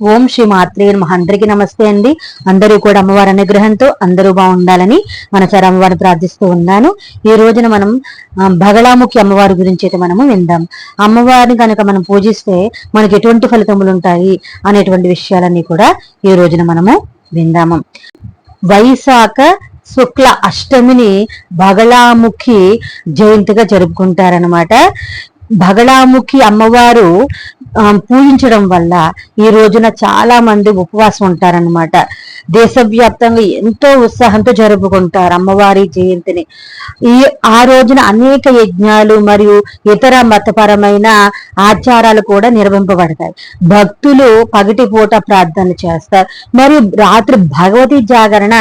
ఓం శ్రీ మాత్రే నమ. అందరికీ నమస్తే అండి. అందరూ కూడా అమ్మవారి అనుగ్రహంతో అందరూ బాగుండాలని మనసారి అమ్మవారిని ప్రార్థిస్తూ ఉన్నాను. ఈ రోజున మనం బగళాముఖి అమ్మవారి గురించి అయితే మనము విందాం. అమ్మవారిని కనుక మనం పూజిస్తే మనకి ఎటువంటి ఫలితములు ఉంటాయి అనేటువంటి విషయాలన్నీ కూడా ఈ రోజున మనము విందాము. వైశాఖ శుక్ల అష్టమిని బగళాముఖి జయంతిగా జరుపుకుంటారనమాట బగళాముఖి అమ్మవారు పూజించడం వల్ల ఈ రోజున చాలా మంది ఉపవాసం ఉంటారనమాట దేశవ్యాప్తంగా ఎంతో ఉత్సాహంతో జరుపుకుంటారు అమ్మవారి జయంతిని. ఈ ఆ రోజున అనేక యజ్ఞాలు మరియు ఇతర మతపరమైన ఆచారాలు కూడా నిర్వహింపబడతాయి. భక్తులు పగటిపూట ప్రార్థనలు చేస్తారు. మరియు రాత్రి భగవతి జాగరణ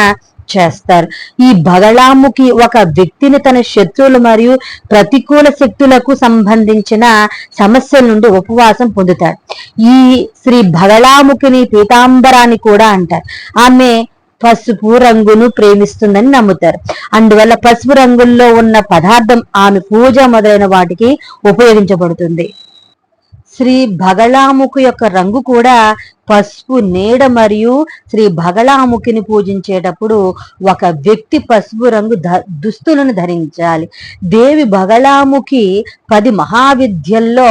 చేస్తారు. ఈ బగళాముఖి ఒక వ్యక్తిని తన శత్రువులు మరియు ప్రతికూల శక్తులకు సంబంధించిన సమస్యల నుండి ఉపవాసం పొందుతాడు ఈ శ్రీ బగళాముఖిని పీతాంబరాన్ని కూడా అంటారు. ఆమె పసుపు రంగును ప్రేమిస్తుందని నమ్ముతారు. అందువల్ల పసుపు రంగుల్లో ఉన్న పదార్థం ఆమె పూజ మొదలైన వాటికి ఉపయోగించబడుతుంది. శ్రీ బగళాముఖి యొక్క రంగు కూడా పసుపు నీడ మరియు శ్రీ భగళాముఖిని పూజించేటప్పుడు ఒక వ్యక్తి పసుపు రంగు దుస్తులను ధరించాలి. దేవి భగళాముఖి పది మహావిద్యల్లో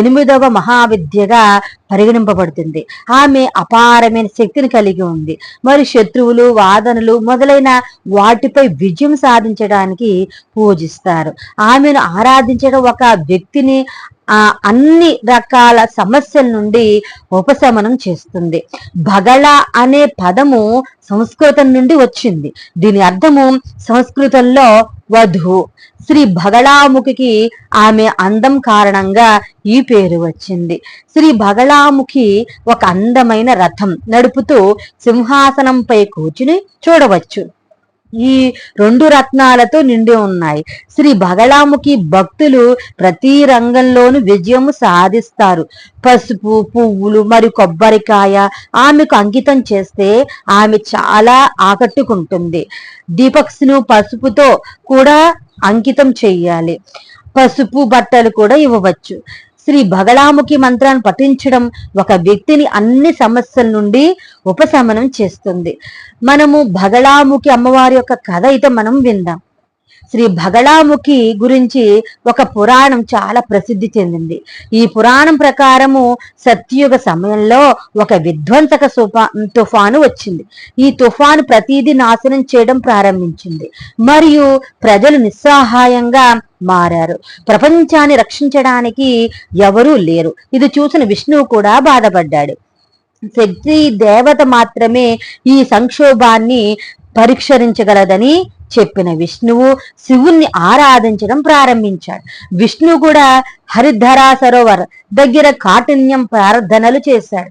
ఎనిమిదవ మహావిద్యగా పరిగణింపబడుతుంది. ఆమె అపారమైన శక్తిని కలిగి ఉంది. మరి శత్రువులు వాదనలు మొదలైన వాటిపై విజయం సాధించడానికి పూజిస్తారు. ఆమెను ఆరాధించడం ఒక వ్యక్తిని ఆ అన్ని రకాల సమస్యల నుండి ఉపశమనం చేస్తుంది. బగళ అనే పదము సంస్కృతం నుండి వచ్చింది. దీని అర్థము సంస్కృతంలో వధు. శ్రీ బగళాముఖికి ఆమె అందం కారణంగా ఈ పేరు వచ్చింది. శ్రీ బగళాముఖి ఒక అందమైన రథం నడుపుతూ సింహాసనంపై కూర్చుని చూడవచ్చు. ఈ రెండు రత్నాలతో నిండి ఉన్నాయి. శ్రీ బగళాముఖి భక్తులు ప్రతి రంగంలోనూ విజయము సాధిస్తారు. పసుపు పువ్వులు మరియు కొబ్బరికాయ ఆమెకు అంకితం చేస్తే ఆమె చాలా ఆకట్టుకుంటుంది. దీపక్స్ను పసుపుతో కూడా అంకితం చెయ్యాలి పసుపు బట్టలు కూడా ఇవ్వవచ్చు. శ్రీ బగళాముఖి మంత్రాన్ని పఠించడం ఒక వ్యక్తిని అన్ని సమస్యల నుండి ఉపశమనం చేస్తుంది. మనము బగళాముఖి అమ్మవారి యొక్క కథ అయితే మనం విందాం. శ్రీ భగళాముఖి గురించి ఒక పురాణం చాలా ప్రసిద్ధి చెందింది. ఈ పురాణం ప్రకారము సత్యుగ సమయంలో ఒక విధ్వంసక సుపా తుఫాను వచ్చింది. ఈ తుఫాను ప్రతిదీ నాశనం చేయడం ప్రారంభించింది. మరియు ప్రజలు నిస్సహాయంగా మారారు. ప్రపంచాన్ని రక్షించడానికి ఎవరూ లేరు. ఇది చూసిన విష్ణువు కూడా బాధపడ్డాడు. శక్తి దేవత మాత్రమే ఈ సంక్షోభాన్ని పరిష్కరించగలదని చెప్పిన విష్ణువు శివుణ్ణి ఆరాధించడం ప్రారంభించాడు. విష్ణు కూడా హరిధరా సరోవర్ దగ్గర కాఠిన్యం ప్రార్థనలు చేశాడు.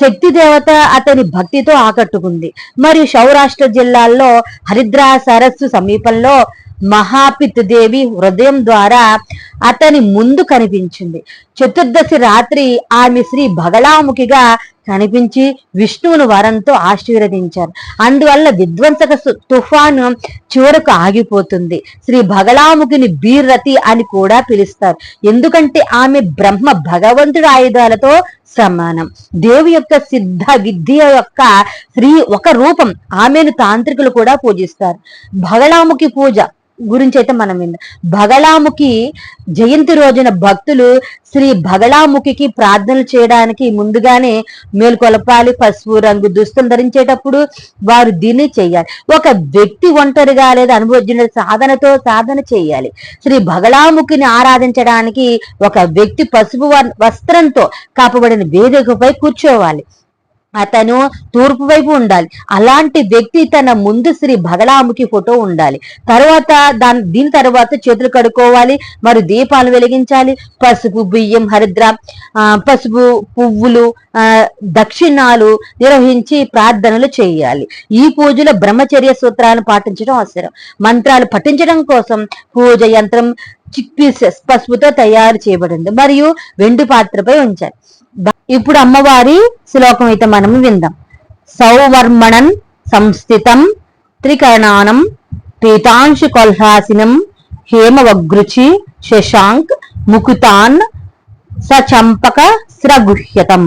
శక్తి దేవత అతని భక్తితో ఆకట్టుకుంది. మరియు సౌరాష్ట్ర జిల్లాల్లో హరిద్రా సరస్సు సమీపంలో మహాపిత్ దేవి హృదయం ద్వారా అతని ముందు కనిపించింది. చతుర్దశి రాత్రి ఆమె శ్రీ భగలాముఖిగా కనిపించి విష్ణువును వరంతో ఆశీర్వదించారు. అందువల్ల విధ్వంసక తుఫాను చివరకు ఆగిపోతుంది. శ్రీ భగలాముఖిని బీర్రతి అని కూడా పిలుస్తారు. ఎందుకంటే ఆమె బ్రహ్మ భగవంతుడి ఆయుధాలతో సమానం. దేవి యొక్క సిద్ధ విద్య యొక్క శ్రీ ఒక రూపం ఆమెను తాంత్రికులు కూడా పూజిస్తారు. భగలాముఖి పూజ గురించి అయితే మనం విందాం బగలాముఖి జయంతి రోజున భక్తులు శ్రీ బగలాముఖికి ప్రార్థనలు చేయడానికి ముందుగానే మేల్కొలపాలి పసుపు రంగు దుస్తులు ధరించేటప్పుడు వారు దీన్ని చేయాలి. ఒక వ్యక్తి ఒంటరిగా లేదా అనుభవజ్ఞ సాధనతో సాధన చేయాలి. శ్రీ బగలాముఖిని ఆరాధించడానికి ఒక వ్యక్తి పసుపు వస్త్రంతో కాపబడిన వేదికపై కూర్చోవాలి. అతను తూర్పు వైపు ఉండాలి. అలాంటి వ్యక్తి తన ముందు శ్రీ భగడాముఖి ఫోటో ఉండాలి. తర్వాత దాని దీని తర్వాత చేతులు కడుక్కోవాలి మరి దీపాలు వెలిగించాలి. పసుపు బియ్యం హరిద్ర ఆ, పసుపు పువ్వులు ఆ, దక్షిణాలు నిర్వహించి ప్రార్థనలు చేయాలి. ఈ పూజలో బ్రహ్మచర్య సూత్రాలను పాటించడం అవసరం. మంత్రాలు పఠించడం కోసం పూజ యంత్రం చిక్పీసెస్ పసుపుతో తయారు చేయబడింది. మరియు వెండి పాత్రపై ఉంచారు. ఇప్పుడు అమ్మవారి శ్లోకం అయితే మనము విందాం. సౌవర్మణన్ సంస్థితం త్రికరణానం పీతాంశు కొల్హాసినం హేమవగృచి శశాంక్ ముకుతాన్ సచంపక స్రగుహ్యతం.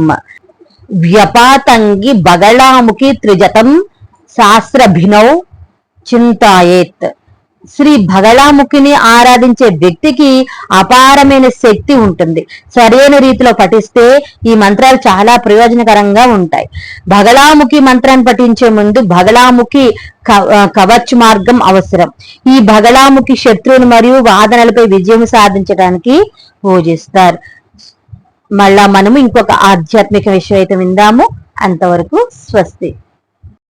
వ్యపాతంగి బగళాముఖి త్రిజతం శాస్త్రభినౌ చింతాయేత్. శ్రీ భగళాముఖిని ఆరాధించే వ్యక్తికి అపారమైన శక్తి ఉంటుంది. సరైన రీతిలో పఠిస్తే ఈ మంత్రాలు చాలా ప్రయోజనకరంగా ఉంటాయి. భగళాముఖి మంత్రాన్ని పఠించే ముందు భగళాముఖి కవచ్ మార్గం అవసరం. ఈ భగళాముఖి శత్రువులు మరియు వాదనలపై విజయం సాధించడానికి పూజిస్తారు. మళ్ళా మనము ఇంకొక ఆధ్యాత్మిక విషయం అయితే విందాము. అంతవరకు స్వస్తి.